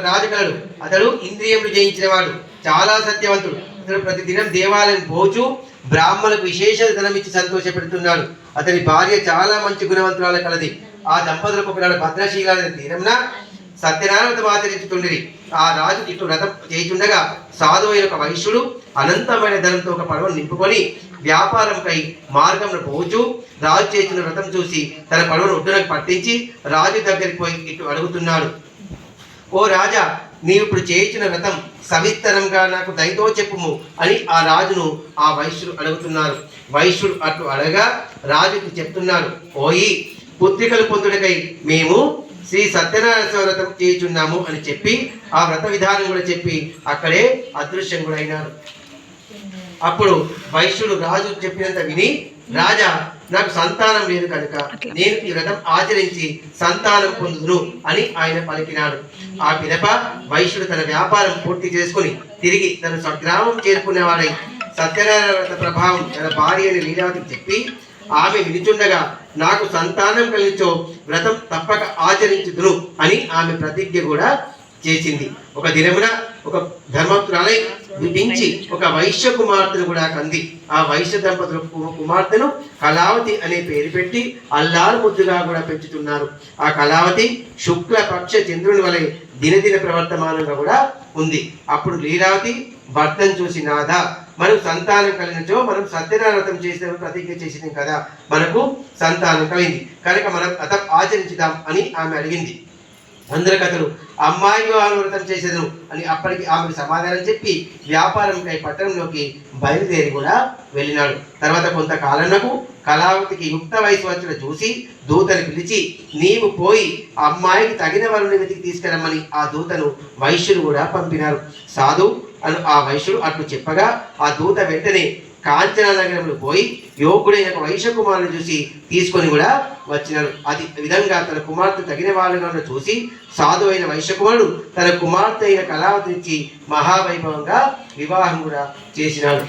రాజకలడు. అతడు ఇంద్రియములు జయించినవాడు. చాలా సత్యవంతుడు. అతడు ప్రతి దినం దేవాలయం పోచు బ్రాహ్మణులకు విశేష ధనమిచ్చి సంతోషపెడుతున్నాడు. అతని భార్య చాలా మంచి గుణవంతురాలు కలది. ఆ దంపతులకు ఒకనాడు భద్రశీల తీరంన సత్యనారాయణ వ్రతం ఆ రాజు ఇటు రథం చేయుచుండగా సాధు అయిన ఒక వైశ్యుడు అనంతమైన ధనంతో ఒక పడవను నింపుకొని వ్యాపారంపై మార్గంలో పోచు రాజు చేసిన వ్రతం చూసి తన పడవను ఒడ్డునకు పట్టించి రాజు దగ్గరికి పోయి ఇటు అడుగుతున్నాడు. ఓ రాజా నీవిప్పుడు చేయించిన వ్రతం సవిత్తరంగా నాకు దయతో చెప్పుము అని ఆ రాజును ఆ వైశ్యుడు అడుగుతున్నారు. వైశ్యుడు అటు అడగా రాజుకు చెప్తున్నాడు ఓయి పుత్రికలు పొందుడకై మేము శ్రీ సత్యనారాయణ వ్రతం చేయుచున్నాము అని చెప్పి ఆ వ్రత విధానం కూడా చెప్పి అక్కడే అదృశ్యం కూడా అయినారు అప్పుడు వైశ్యుడు రాజు చెప్పినంత విని రాజా నాకు సంతానం లేదు కనుక నేను ఈ వ్రతం ఆచరించి సంతానం పొందుదును అని ఆయన పలికినాడు. ఆ పిదప వైశ్యుడు తన వ్యాపారం పూర్తి చేసుకుని తిరిగి తన స్వగ్రామం చేరుకునేవాడై సత్యనారాయణ వ్రత ప్రభావం తన భార్య అని లీలావతికి చెప్పి ఆమె వినిచుండగా నాకు సంతానం కలిగించో వ్రతం తప్పక ఆచరించుదును అని ఆమె ప్రతిజ్ఞ కూడా చేసింది. ఒక దినమున ఒక ధర్మపురాలై మించి ఒక వైశ్య కుమార్తెను కూడా కంది. ఆ వైశ్య దంపతుల కుమార్తెను కళావతి అనే పేరు పెట్టి అల్లారు ముద్దుగా కూడా పెంచుతున్నారు. ఆ కళావతి శుక్ల పక్ష చంద్రుని వలె దినదిన ప్రవర్తమానంగా కూడా ఉంది. అప్పుడు లీలావతి భర్తను చూసి నాదా మనం సంతానం కలిగినచో మనం సత్యనారతం చేసిన ప్రతిజ్ఞ చేసినాం కదా మనకు సంతానం కలిగింది. కనుక మనం అత ఆచరించుదాం అని ఆమె అడిగింది. అందరి కథలు అమ్మాయి వివాహం చేసేదను అని అప్పటికి ఆమెకు సమాధానం చెప్పి వ్యాపారంకై పట్టణంలోకి బయలుదేరి కూడా వెళ్ళినాడు. తర్వాత కొంతకాలంలో కళావతికి యుక్త వయసు వచ్చిన చూసి దూతను పిలిచి నీవు పోయి ఆ అమ్మాయికి తగిన వరుని వెతికి తీసుకురమ్మని ఆ దూతను వైశ్యుడు కూడా పంపినారు. సాధు అను ఆ వైశ్యుడు అట్లు చెప్పగా ఆ దూత వెంటనే కాంచన నగరంలో పోయి యువకుడైన ఒక చూసి తీసుకొని కూడా వచ్చినాడు అది విధంగా తన కుమార్తె తగిన వాళ్ళను చూసి సాధు అయిన వైశ్యకుమారుడు తన కుమార్తె అయిన కళావతినిచ్చి మహావైభవంగా వివాహం కూడా చేసినాడు.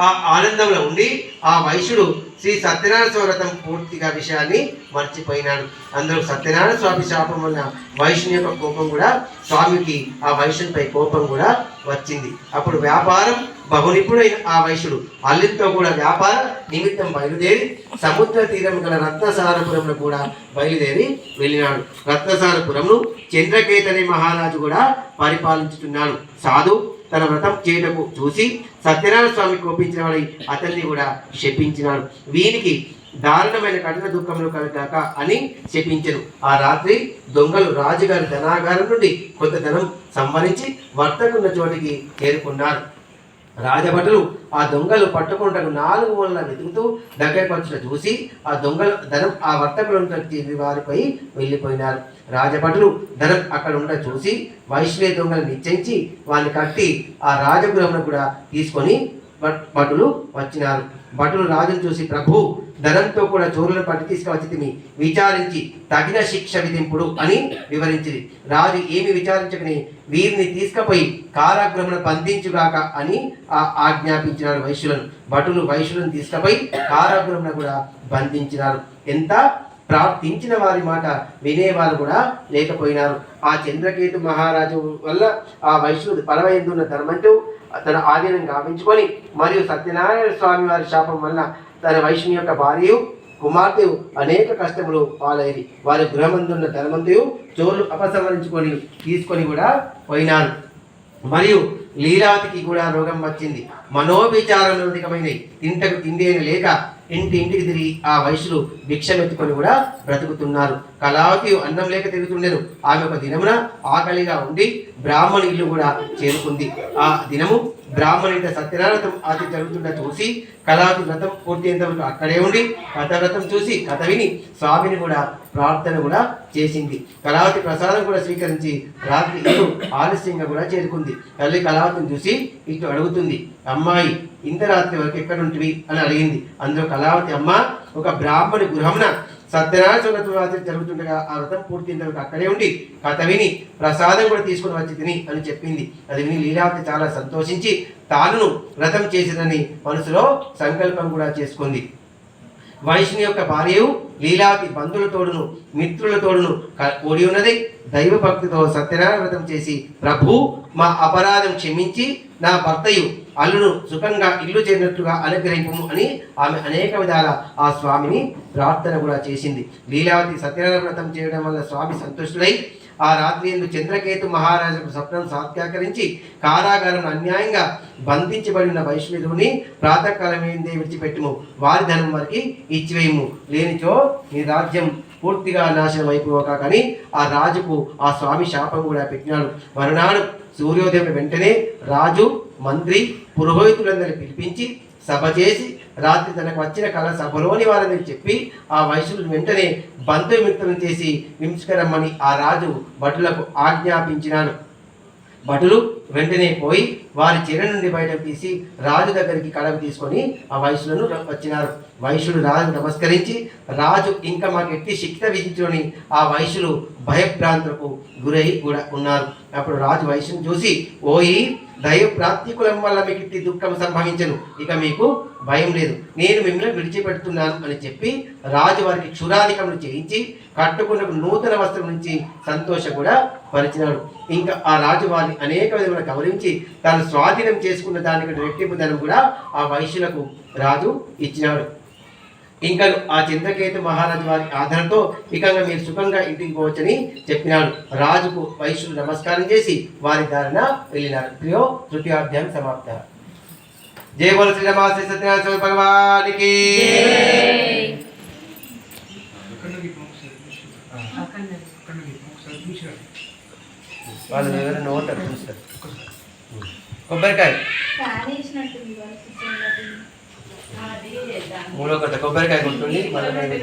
ఆ ఆనందంలో ఉండి ఆ వైశ్యుడు శ్రీ సత్యనారాయణ స్వామి వ్రతం పూర్తిగా విషయాన్ని మర్చిపోయినాడు. అందులో సత్యనారాయణ స్వామి శాపం వల్ల వైష్ణు యొక్క కోపం కూడా స్వామికి ఆ వైష్ణుపై కోపం కూడా వచ్చింది. అప్పుడు వ్యాపారం బహునిపుడైన ఆ వైశ్యుడు అల్లితో కూడా వ్యాపార నిమిత్తం బయలుదేరి సముద్ర తీరం గల రత్నసారపురంలో కూడా బయలుదేరి వెళ్ళినాడు. రత్నసారపురంను చంద్రకేతని మహారాజు కూడా పరిపాలించుతున్నాడు. సాధు తన వ్రతం చేయటకు చూసి సత్యనారాయణ స్వామి కోపించిన వాడి అతన్ని కూడా శపించినాడు. వీనికి దారుణమైన కఠిన దుఃఖములు కలగాక అని శపించను. ఆ రాత్రి దొంగలు రాజుగారి ధనాగారం నుండి కొంత ధనం సంవరించి వర్తకున్న చోటికి చేరుకున్నారు. రాజభటులు ఆ దొంగలు పట్టుకుంటకు నాలుగు మూలన వెతుకుతూ దగ్గరకు వచ్చిన చూసి ఆ దొంగలు ధనం ఆ వర్తకులను వారిపై వెళ్ళిపోయినారు. రాజభటులు ధనం అక్కడ ఉండ చూసి వైష్ణవ దొంగలు నిశ్చయించి వారిని కట్టి ఆ రాజగృహంలో కూడా తీసుకొని భటులు వచ్చినారు. భటులు రాజును చూసి ప్రభు ధనంతో కూడా చోరులను పట్టి తీసుకువచ్చి విచారించి తగిన శిక్ష విధింపుడు అని వివరించింది. రాజు ఏమి విచారించకని వీరిని తీసుకుపోయి కారాగృహమును బంధించుగాక అని ఆజ్ఞాపించినారు వైశ్యులను. భటులు వైశ్యులను తీసుకుపోయి కారాగృహమును కూడా బంధించినారు. ఎంత? ప్రార్థించిన వారి మాట వినేవారు కూడా లేకపోయినారు. ఆ చంద్రకేతు మహారాజు వల్ల ఆ వైష్ణుడు పరవైందున్న ధర్మంటూ తన ఆధీనం గావించుకొని మరియు సత్యనారాయణ స్వామి వారి శాపం వల్ల తన వైష్ణు యొక్క భార్యయు కుమార్తెయు అనేక కష్టములు పాలైరి. వారి గృహమందున్న ధనమంతయు చోర్లు అపసంహరించుకొని తీసుకొని కూడా పోయినారు. మరియు లీలాతికి కూడా రోగం వచ్చింది. మనోవిచారం అధికమైనవి తింటకు తిండి లేక ఇంటి ఇంటికి తిరిగి ఆ వయసులు భిక్షమెత్తుకొని కూడా బ్రతుకుతున్నారు. కళావతి అన్నం లేక తిరుగుతుండెను. ఆమె ఒక దినమున ఆకలిగా ఉండి బ్రాహ్మణి ఇల్లు కూడా చేరుకుంది. ఆ దినము బ్రాహ్మణి సత్యనారథం ఆది జరుగుతుండ చూసి కళావతి వ్రతం పూర్తి అంతవరకు అక్కడే ఉండి కథ చూసి కథ విని స్వామిని కూడా ప్రార్థన కూడా చేసింది. కళావతి ప్రసాదం కూడా స్వీకరించి రాత్రి ఇటు ఆలస్యంగా కూడా చేరుకుంది. తల్లి కళావతిని చూసి ఇటు అడుగుతుంది అమ్మాయి ఇంత రాత్రి వరకు ఎక్కడ ఉంటివి? అని అడిగింది. అందులో కళావతి అమ్మ ఒక బ్రాహ్మణి గృహమున సత్యనారాయణ రాత్రి జరుగుతుండగా ఆ వ్రతం పూర్తి అక్కడే ఉండి కథ విని ప్రసాదం కూడా తీసుకుని వచ్చి తిని అని చెప్పింది. అది విని లీలావతి చాలా సంతోషించి తానును వ్రతం చేసిందని మనసులో సంకల్పం కూడా చేసుకుంది. వైష్ణు యొక్క భార్యయు లీలావతి బంధువులతోడును మిత్రులతోడును ఓడి కూడి ఉన్నది. దైవ భక్తితో సత్యనారాయణ వ్రతం చేసి ప్రభు మా అపరాధం క్షమించి నా భర్తయు అల్లును సుఖంగా ఇల్లు చేరినట్లుగా అనుగ్రహింపు అని ఆమె అనేక విధాల ఆ స్వామిని ప్రార్థన కూడా చేసింది. లీలావతి సత్యనారాయణ వ్రతం చేయడం వల్ల స్వామి సంతుష్టుడై ఆ రాత్రి ఎందు చంద్రకేతు మహారాజుకు స్వప్నం సాత్యాకరించి కారాగారం అన్యాయంగా బంధించబడిన వైష్ణవుని ప్రాతకాలమైందే విడిచిపెట్టుము. వారి ధనం వారికి ఇచ్చివేయము. లేనిచో నీ రాజ్యం పూర్తిగా నాశనం అయిపోక కానీ ఆ రాజుకు ఆ స్వామి శాపం కూడా పెట్టినాడు. మరునాడు సూర్యోదయం వెంటనే రాజు మంత్రి పురోహితులందరినీ పిలిపించి సభ చేసి రాత్రి తనకు వచ్చిన కళ సభలోని వారని చెప్పి ఆ వైశ్యులు వెంటనే బంధుమిత్రం చేసి హింసుకరమ్మని ఆ రాజు భటులకు ఆజ్ఞాపించినాను. భటులు వెంటనే పోయి వారి చెర నుండి బయటకు తీసి రాజు దగ్గరికి కడకు తీసుకొని ఆ వైశ్యులను వచ్చినారు. వైశ్యుడు రాజు నమస్కరించి రాజు ఇంకా మాకు ఎట్టి శిక్ష విధించుకొని ఆ వైశ్యులు భయభ్రాంతులకు గురై కూడా ఉన్నారు. అప్పుడు రాజు వైశ్యుని చూసి ఓయి దయప్రాప్తికులం వల్ల మీకు ఇట్టి దుఃఖం సంభవించను. ఇక మీకు భయం లేదు. నేను మిమ్మల్ని విడిచిపెడుతున్నాను అని చెప్పి రాజు వారికి క్షురాధికములు చేయించి కట్టుకున్న నూతన వస్త్రం నుంచి సంతోష కూడా పరిచినాడు. ఇంకా ఆ రాజు వారిని అనేక విధముల గౌరవించి తాను స్వాధీనం చేసుకున్న దానికి రెట్టింపు ధనం కూడా ఆ వైశ్యులకు రాజు ఇచ్చినాడు. ఇంకా ఆ చంద్రకేతు మహారాజు వారి ఆధారంతో ఇకంగా మీరు సుఖంగా ఇంటికి పోవచ్చని చెప్పినాడు. రాజుకు వైశ్యులు నమస్కారం చేసి వారి దారిన వెళ్ళినారు. ప్రియో తృతీయాధ్యాయం సమాప్త. జయ బోల శ్రీ రమా శ్రీ సత్యనారాయణ స్వామి భగవానికి. వాళ్ళు ఎవరైనా నోటారు చూస్తారు. కొబ్బరికాయ. మూడో కొత్త కొబ్బరికాయ కొట్టుండి మళ్ళీ